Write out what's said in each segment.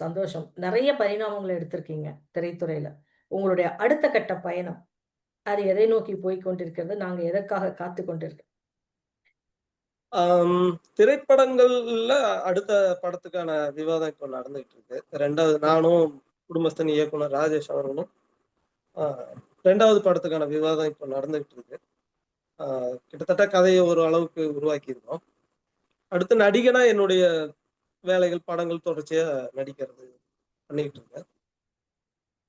சந்தோஷம். நிறைய பரிணாமங்களை எடுத்திருக்கீங்க, திரைத்துறையில. உங்களுடைய அடுத்த கட்ட பயணம், அது எதை நோக்கி போய்க் கொண்டிருக்கிறது? நாங்க எதற்காக காத்து கொண்டிருக் திரைப்படங்கள்ல அடுத்த படத்துக்கான விவாதம் இப்போ நடந்துகிட்டு இருக்கு. ரெண்டாவது நானும், குடும்பஸ்தன் இயக்குனர் ராஜேஷ் அவர்களும், ரெண்டாவது படத்துக்கான விவாதம் இப்போ நடந்துகிட்டு இருக்கு. கிட்டத்தட்ட கதையை ஒரு அளவுக்கு உருவாக்கியிருக்கோம். அடுத்து நடிகனா என்னுடைய வேலைகள், படங்கள் தொடர்ச்சியா நடிக்கிறது பண்ணிக்கிட்டு இருக்கேன்.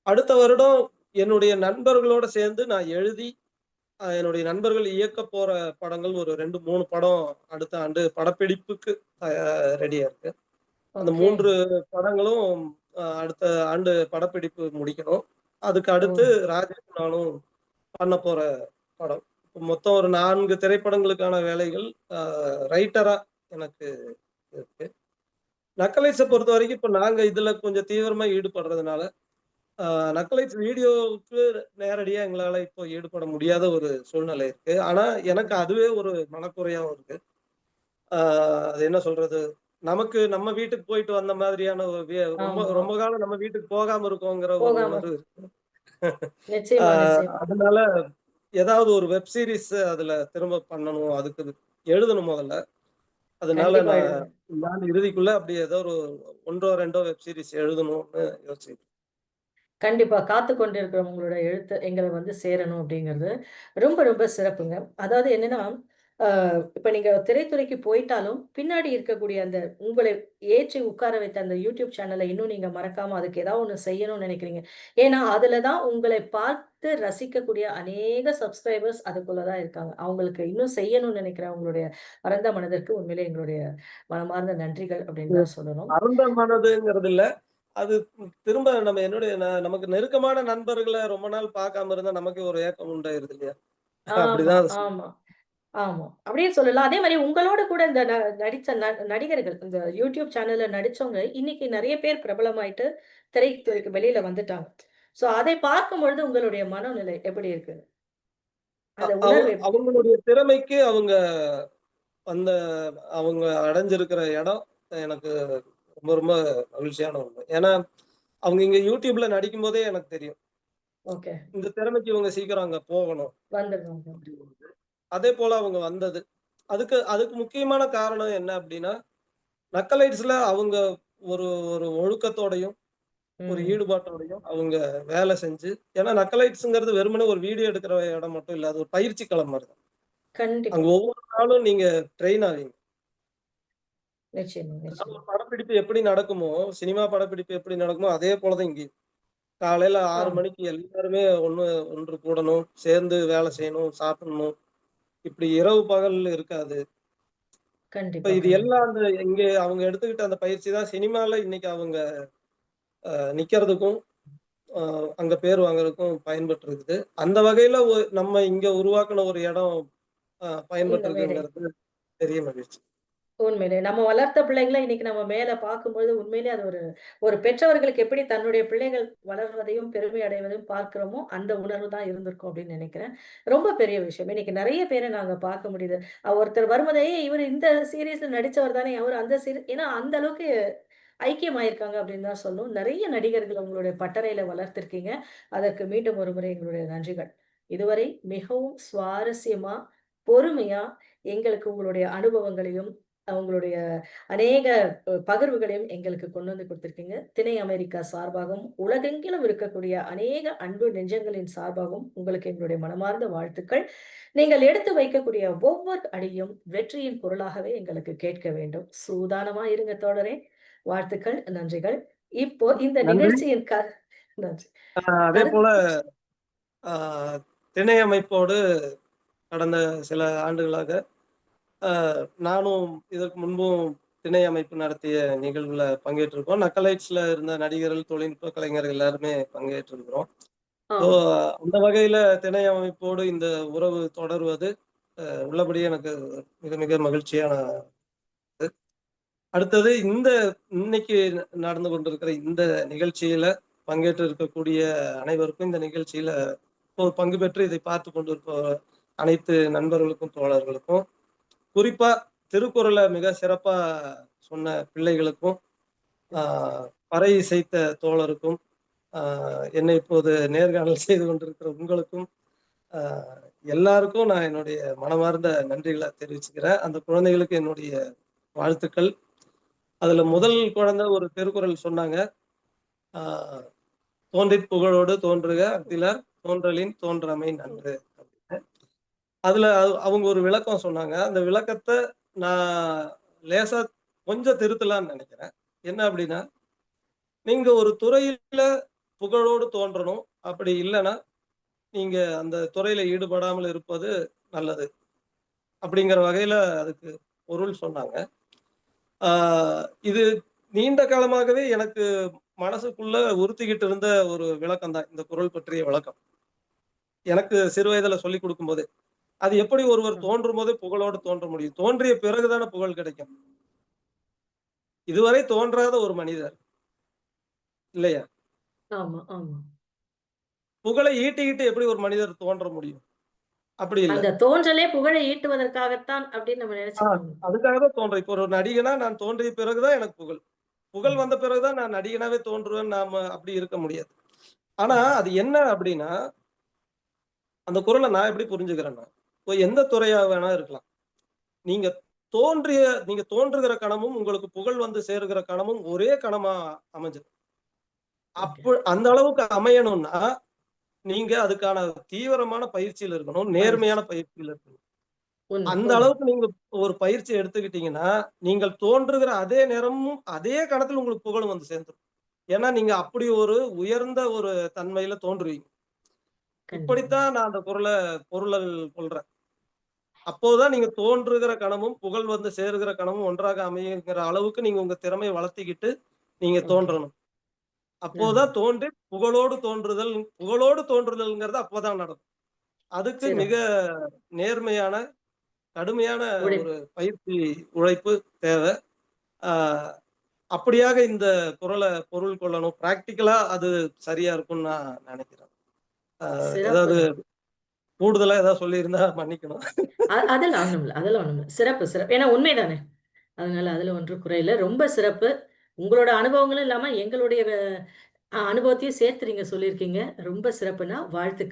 அடுத்த வருடம் என்னுடைய நண்பர்களோட சேர்ந்து நான் எழுதி, என்னுடைய நண்பர்கள் இயக்கப் போற படங்கள் ஒரு 2, 3 படம் அடுத்த ஆண்டு படப்பிடிப்புக்கு ரெடியா இருக்கு. அந்த. 3 படங்களும் அடுத்த ஆண்டு படப்பிடிப்பு முடிக்கணும். அதுக்கு! அடுத்து ராஜேஷும் நானும் பண்ணப் போற படம். மொத்தம் ஒரு 4 திரைப்படங்களுக்கான வேலைகள் ரைட்டரா எனக்கு இருக்கு. நக்கலைட்ஸ பொறுத்தவரைக்கும் இப்ப நாங்க இதுல கொஞ்சம் தீவிரமா ஈடுபடுறதுனால, நக்கலைட்ஸ் வீடியோவுக்கு நேரடியா எங்களால இப்போ ஈடுபட முடியாத ஒரு சூழ்நிலை இருக்கு. ஆனா, எனக்கு அதுவே ஒரு மனக்குறையாவும் இருக்கு. ஆ அது என்ன சொல்றது? நமக்கு நம்ம வீட்டுக்கு போயிட்டு வந்த மாதிரியான ரொம்ப. ரொம்ப காலம் நம்ம வீட்டுக்கு போகாம இருக்கோங்கிற ஒரு. உணர்வு. அதனால ஏதாவது ஒரு வெப் சீரிஸ் அதுல திரும்ப பண்ணணும். அதுக்கு எழுதணும் மொதல்ல. அதனால நான் ஆண்டு இறுதிக்குள்ள அப்படி ஏதோ ஒரு 1ஓ 2ஓ வெப் சீரிஸ் எழுதணும்னு யோசிச்சுட்டு கண்டிப்பா. காத்துக் கொண்டிருக்கிற உங்களோட எழுத்து எங்கள வந்து சேரணும் அப்படிங்கிறது, ரொம்ப ரொம்ப சிறப்புங்க. அதாவது என்னன்னா, இப்ப நீங்க திரைத்துறைக்கு போயிட்டாலும், பின்னாடி இருக்கக்கூடிய அந்த உங்களை ஏற்றி உட்கார வைத்த அந்த YouTube சேனல இன்னும் நீங்க மறக்காம அதுக்கு ஏதாவது ஒண்ணு செய்யணும்னு நெனைக்கிறீங்க. ஏன்னா, அதுல தான் உங்களை பார்த்து ரசிக்கக்கூடிய அநேக சப்ஸ்கிரைபர்ஸ் அதுக்குள்ள தான் இருக்காங்க. அவங்களுக்கு இன்னும் செய்யணும்னு நெனைக்கிற உங்களுடைய பரந்த மனதிற்கு உண்மையிலே எங்களுடைய மனமார்ந்த நன்றிகள் அப்படின்னு. தான் சொல்லணும். பரந்த மனதுங்கிறது இல்ல. அது திரும்ப நம்ம என்னுடைய நமக்கு நெருக்கமான நண்பர்கள ரொம்ப நாள் பார்க்காம இருந்தா நமக்கே ஒரு ஏக்கம் உண்டாயிருது இல்லையா? அப்படிதான் ஆமா. ஆமா. அப்படியே சொல்லலாம். அதே மாரி உங்களோட கூட இந்த ந நடிச்ச ந நடிகர்கள், இந்த YouTube சேனல்ல நடிச்சவங்க, இன்னைக்கு நெறைய பேர் பிரபலமாயிட்டு திரைத்துறைக்கு வெளியில வந்துட்டாங்க. ஸோ அதை பார்க்கும்பொழுது உங்களுடைய மனநிலை எப்படி இருக்கு? அ அந்த அவ உணர்வு எப்படி? அவங்களுடைய திறமைக்கு அவங்க அந்த அவங்க அடைஞ்சிருக்கிற இடம் எனக்கு ரொம்ப ரொம்ப மகிழ்ச்சியான ஒண்ணு. ஏன்னா, அவங்க இங்க YouTubeல நடிக்கும்போதே எனக்கு தெரியும். ஓகே. இந்த திறமைக்கு இவங்க சீக்கிரம் அங்க போகணும். வந்துருவாங்க. அப்படிங்கிறது. அதேபோல அவங்க வந்தது. அதுக்கு அதுக்கு முக்கியமான காரணம் என்ன அப்படின்னா, நக்கலைட்ஸ்ல அவங்க ஒரு ஒரு ஒழுக்கத்தோடையும், ஒரு. ஈடுபாட்டோடையும் அவங்க வேலை செஞ்சு ஏன்னா நக்கலைட்ஸ்ங்கிறது வெறுமனே ஒரு வீடியோ எடுக்கிற இடம் மட்டும் இல்ல. அது ஒரு பயிற்சி களம் மாரி தான். அங்க ஒவ்வொரு நாளும் நீங்க ட்ரெயின் ஆவீங்க. படப்பிடிப்பு எப்படி நடக்குமோ, சினிமா படப்பிடிப்பு எப்படி நடக்குமோ, அதே போல தான் இங்கேயும். காலையில 6 ஆ. மணிக்கு எல்லாருமே ஒண்ணு ஒன்று கூடணும், சேர்ந்து வேலை செய்யணும், சாப்பிடணும். இப்படி இரவு பகல் இருக்காது. இப்ப இது. எல்லாம் அந்த இங்க அவங்க எடுத்துக்கிட்ட அந்த பயிற்சி தான் சினிமால இன்னைக்கு அவங்க நிக்கிறதுக்கும், அங்க பேர் வாங்குறதுக்கும் பயன்பட்டு இருக்குது. அந்த வகையில நம்ம இங்க உருவாக்குன ஒரு இடம் மேடை. பயன்பட்டுருக்குங்கிறது பெரிய மகிழ்ச்சி. உண்மையிலே. நம்ம வளர்த்த பிள்ளைங்கள இன்னைக்கு நம்ம மேல பார்க்கும்போது, உண்மையிலே அது ஒரு ஒரு பெற்றவர்களுக்கு எப்படி தன்னுடைய பிள்ளைகள் வளர்வதையும், பெருமை அடைவதையும் பார்க்கிறோமோ, அந்த உணர்வு தான் இருந்திருக்கும் அப்படின்னு நினைக்கிறேன் ரொம்ப பெரிய விஷயம். இன்னைக்கு நிறைய பேரை நாங்க பார்க்க முடியுது. ஒருத்தர் வருவதையே இவர் இந்த சீரீஸ்ல நடிச்சவர் தானே, அவர் அந்த சீரி" ஏன்னா அந்த அளவுக்கு ஐக்கியமாயிருக்காங்க அப்படின்னு தான் சொல்லும் நிறைய நடிகர்கள் உங்களுடைய பட்டறையில வளர்த்திருக்கீங்க. அதற்கு மீண்டும் ஒரு முறை எங்களுடைய நன்றிகள். இதுவரை மிகவும் சுவாரஸ்யமா, பொறுமையா எங்களுக்கு உங்களுடைய அனுபவங்களையும், உங்களுடைய அநேக பகிர்வுகளையும் எங்களுக்கு கொண்டு வந்து குடுத்திருக்கீங்க. திணை அமெரிக்கா சார்பாகவும், உலகெங்கிலும் இருக்கக்கூடிய அநேக அன்பு நெஞ்சங்களின் சார்பாகவும் உங்களுக்கு எங்களுடைய மனமார்ந்த வாழ்த்துக்கள். நீங்கள் எடுத்து வைக்கக்கூடிய ஒவ்வொரு அடியும் வெற்றியின் குரலாகவே எங்களுக்கு கேட்க வேண்டும். சூதானமா இருங்க தோழரே! வாழ்த்துக்கள், நன்றிகள். இப்போ இந்த. நிகழ்ச்சியின் க நன்றி. அ அதேபோல கருத்து அ திணை அமைப்போடு கடந்த சில ஆண்டுகளாக நானும் இதற்கு முன்பும் திணை அமைப்பு நடத்திய நிகழ்வுல பங்கேற்றிருக்கோம். நக்கலைட்ஸ்ல இருந்த நடிகர்கள், தொழில்நுட்ப கலைஞர்கள் எல்லாருமே பங்கேற்றிருக்கிறோம். ஸோ. அந்த வகையில திணை அமைப்போடு இந்த உறவு தொடர்வது உள்ளபடியே எனக்கு மிக மிக மகிழ்ச்சியான அடுத்தது இந்த இன்னைக்கு நடந்து கொண்டிருக்கிற இந்த நிகழ்ச்சியில பங்கேற்று இருக்கக்கூடிய அனைவருக்கும் இந்த நிகழ்ச்சியில பங்கு பெற்று இதை பார்த்து கொண்டிருப்ப அனைத்து நண்பர்களுக்கும், தோழர்களுக்கும், குறிப்பா திருக்குறளை மிக சிறப்பா சொன்ன பிள்ளைகளுக்கும், பறை இசைத்த தோழருக்கும் என்னை இப்போது நேர்காணல் செய்து கொண்டிருக்கிற உங்களுக்கும் எல்லாருக்கும் நான் என்னுடைய மனமார்ந்த நன்றிகளை தெரிவிச்சுக்கிறேன். அந்த குழந்தைகளுக்கு என்னுடைய வாழ்த்துக்கள். அதுல முதல் குழந்தை ஒரு திருக்குறள் சொன்னாங்க. ஆஹ், தோன்றிற் புகழோடு தோன்றுக அத்திலர் தோன்றலின் தோன்றமை நன்று. அதுல அவங்க ஒரு விளக்கம் சொன்னாங்க. அந்த விளக்கத்தை நான் லேசா கொஞ்சம் திருத்தலாம்னு நினைக்கிறேன். என்ன அப்படின்னா நீங்க ஒரு துறையில புகழோடு தோன்றணும். அப்படி இல்லைன்னா நீங்க அந்த துறையில ஈடுபடாமல் இருப்பது நல்லது. அப்படிங்கிற வகையில அதுக்கு பொருள் சொன்னாங்க. இது நீண்ட காலமாகவே எனக்கு மனசுக்குள்ள உறுத்திக்கிட்டு இருந்த ஒரு விளக்கம் தான் இந்த குரல் பற்றிய விளக்கம். எனக்கு சிறு வயதுல சொல்லி கொடுக்கும்போது. அது எப்படி ஒருவர் தோன்றும் போதே புகழோடு தோன்ற முடியும். தோன்றிய பிறகுதானே புகழ் கிடைக்கும். இதுவரை தோன்றாத ஒரு மனிதர். இல்லையா? புகழை ஈட்டிக்கிட்டு எப்படி ஒரு மனிதர் தோன்ற முடியும்? அப்படி இல்லை. தோன்றலே புகழை ஈட்டுவதற்காகத்தான் அப்படின்னு நம்ம நினைச்சுக்கணும் அதுக்காக தான் தோன்ற இப்போ ஒரு நடிகனா நான் தோன்றிய பிறகுதான் எனக்கு புகழ். புகழ் வந்த பிறகுதான் நான் நடிகனாவே தோன்றுவேன் நாம அப்படி இருக்க முடியாது. ஆனா அது என்ன அப்படின்னா அந்த குரலை நான் எப்படி புரிஞ்சுக்கிறேன்னா எந்த துறையா வேணா இருக்கலாம். நீங்க தோன்றிய நீங்க தோன்றுகிற கணமும் உங்களுக்கு புகழ் வந்து சேருகிற கணமும் ஒரே கணமா அமைஞ்சிடும் அப்போ அந்த அளவுக்கு அமையணும்னா நீங்க அதுக்கான தீவிரமான பயிற்சியில் இருக்கணும் நேர்மையான பயிற்சியில் இருக்கணும். அந்த. அளவுக்கு நீங்க ஒரு பயிற்சி எடுத்துக்கிட்டீங்கன்னா நீங்கள் தோன்றுகிற அதே நேரமும் அதே கணத்துல உங்களுக்கு புகழும் வந்து சேர்ந்துடும் ஏன்னா நீங்க அப்படி ஒரு உயர்ந்த ஒரு தன்மையில தோன்றுவீங்க. இப்படித்தான் நான் அந்த குரலை பொருளல் கொள்றேன். அப்போதான் நீங்க தோன்றுகிற கணமும் புகழ் வந்து சேருகிற கணமும் ஒன்றாக அமையுங்கிற அளவுக்கு நீங்க உங்க திறமையை வளர்த்திக்கிட்டு நீங்க. தோன்றணும் அப்போதான் தோன்றி புகழோடு தோன்றுதல் புகழோடு தோன்றுதல்ங்கிறது அப்போதான் நடக்கும் அதுக்கு. மிக நேர்மையான கடுமையான. ஒரு பயிற்சி உழைப்பு தேவை ஆஹ் அப்படியாக இந்த குரலை பொருள் கொள்ளணும் பிராக்டிக்கலா அது சரியா இருக்கும்னு நான் நினைக்கிறேன். ஏதாவது கூடுதலா ஏதாவது சொல்லியிருந்தா மன்னிக்கணும். அதெல்லாம் ஒண்ணும் இல்ல அதெல்லாம் ஒண்ணும் இல்ல. சிறப்பு சிறப்பு. ஏன்னா உண்மைதானே? அதனால அதுல ஒன்றும் குறையில ரொம்ப சிறப்பு. உங்களோட அனுபவங்களும் இல்லாம எங்களுடைய அனுபவத்தையும் சேர்த்து நீங்க சொல்லியிருக்கீங்க. ரொம்ப சிறப்புனா வாழ்த்துக்கள்.